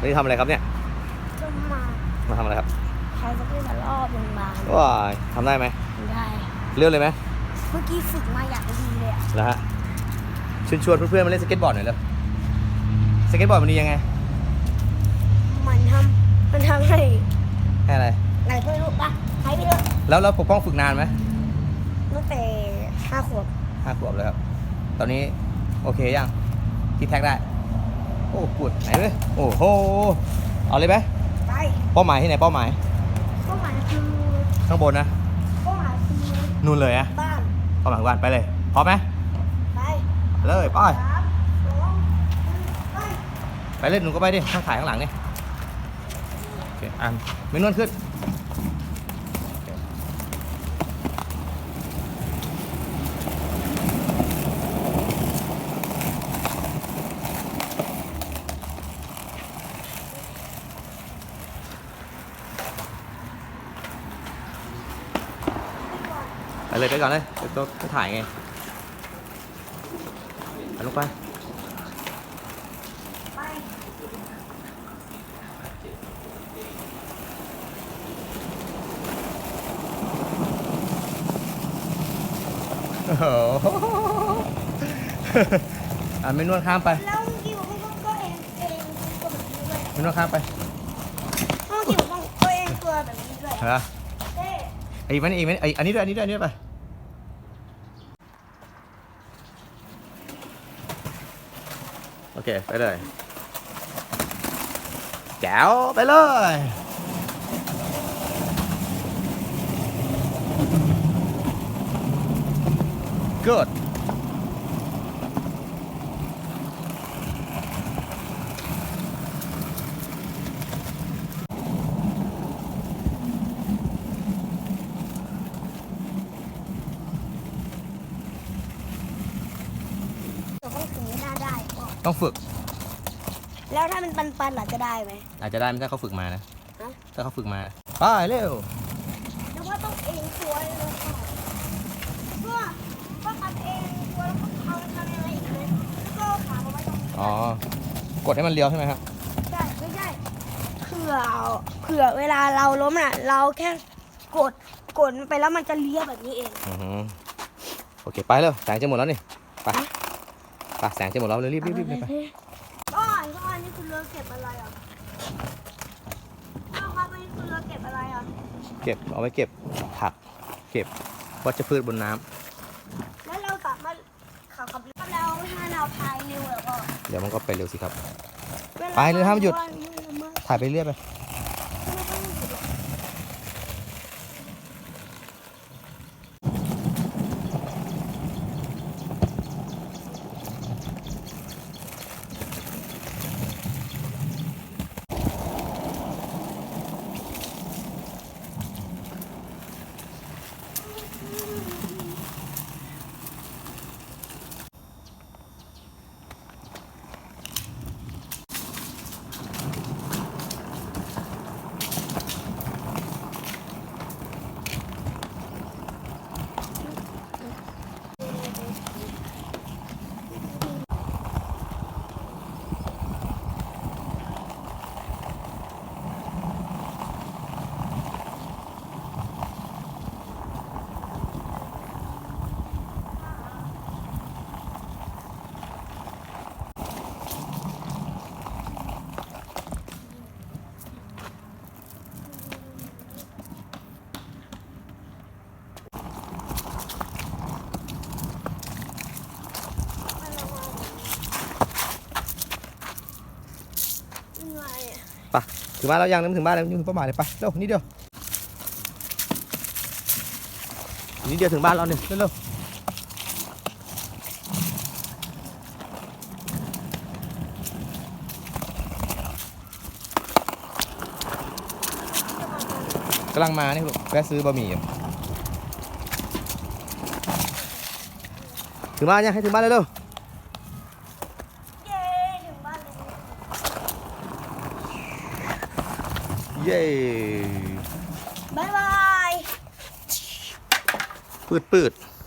นี่ทำอะไรครับเนี่ยจะมามาทำอะไรครับใช้สกิลมารอบโรงพยาบาลว้ายทำได้ไหมไม่ได้ เลื่อนเลยไหมเมื่อกี้ฝึกมาอย่างดีเลยอะแล้วฮะชวนชวนเพื่อนๆมาเล่นสเก็ตบอร์ดหน่อยเร็วสเก็ตบอร์ดมันดียังไงมันทำมันทำให้ให้อะไรไหนเพื่อนลูกปะให้ไปเลยแล้วเราปกป้องฝึกนานไหมตั้งแต่ห้าขวบห้าขวบแล้วครับ ตอนนี้โอเคยังที่แท็กได้ โอ้ปวดไหนเลยโอ้โหเอาเลยไหมไปเป้าหมายที่ไหนเป้าหมายเป้าหมายคือข้างบนนะเป้าหมายคือนู่นเลยอะบ้านเป้าหมายของบ้านไปเลยพร้อมไหมไปไปเลยไปสามสองหนึ่งไปไปเล่นหนูก็ไปดิข้างถ่ายข้างหลังนี่โอเคอะไม่นวลขึ้น เลยไปก่อนเลยเดี๋ยวตัวจะถ่ายไงไปลงไปไปโอ้โหอะไม่นวดข้ามไปแล้วเมื่อกี้ผมก็ก็เองเองตัวแบบนี้ด้วยไม่นวดข้ามไปเมื่อกี้ผมก็เองตัวแบบนี้ด้วยเหรอเต้ ไอ้มันอีกมันไอ้อันนี้ด้วยอันนี้ด้วยอันนี้ด้วยไป kìa phải rồi. Chảo phải đây good. ต้องฝึก แล้วถ้ามันปันๆล่ะจะได้ไหม อาจจะได้ไม่ถ้าเขาฝึกมานะฮะ ถ้าเขาฝึกมาไปเร็วแล้วว่าต้องเองตัวเลยค่ะเพื่อเพื่อทำเองตัวแล้วก็ทำทำยังไงอีกเลยแล้วก็ขาเอาไว้ตรงนี้อ๋อกดให้มันเลี้ยวใช่ไหมครับใช่ไม่ใช่เผื่อเผื่อเวลาเราล้มน่ะ เราแค่กดกดมันไปแล้วมันจะเลี้ยวแบบนี้เอง อือฮึโอเคไปเร็วแสงจะหมดแล้วนี่ไป อะไปแสงจะหมดแล้วเร็วรีบรีบรีบรีบไปก้อนก้อนนี่คือเรือเก็บอะไรอะก้อนครับอันนี้คือเรือเก็บอะไรอะเก็บเอาไว้เก็บผัก เก็บวัชพืชบนน้ำแล้วเราสามารถขับกับเรือแล้วถ้าเราพายเร็วแล้วก็เดี๋ยวมันก็ไปเร็วสิครับ ไปเลยห้ามหยุดถ่ายไปเรื่อยไป ไปถึงบ้านแล้วยังนึกถึงบ้านแล้วยังถึงเป้าหมายเลยไปเร็วนิดเดียวนิดเดียวถึงบ้านเราเนี่ยเร็วกำลังมานี่ลูกแวะซื้อบะหมี่ถึงบ้านยังให้ถึงบ้านเร็วย้ถึงบ้านแล้ว ๆ เย้บายบาย ปืดปืดๆ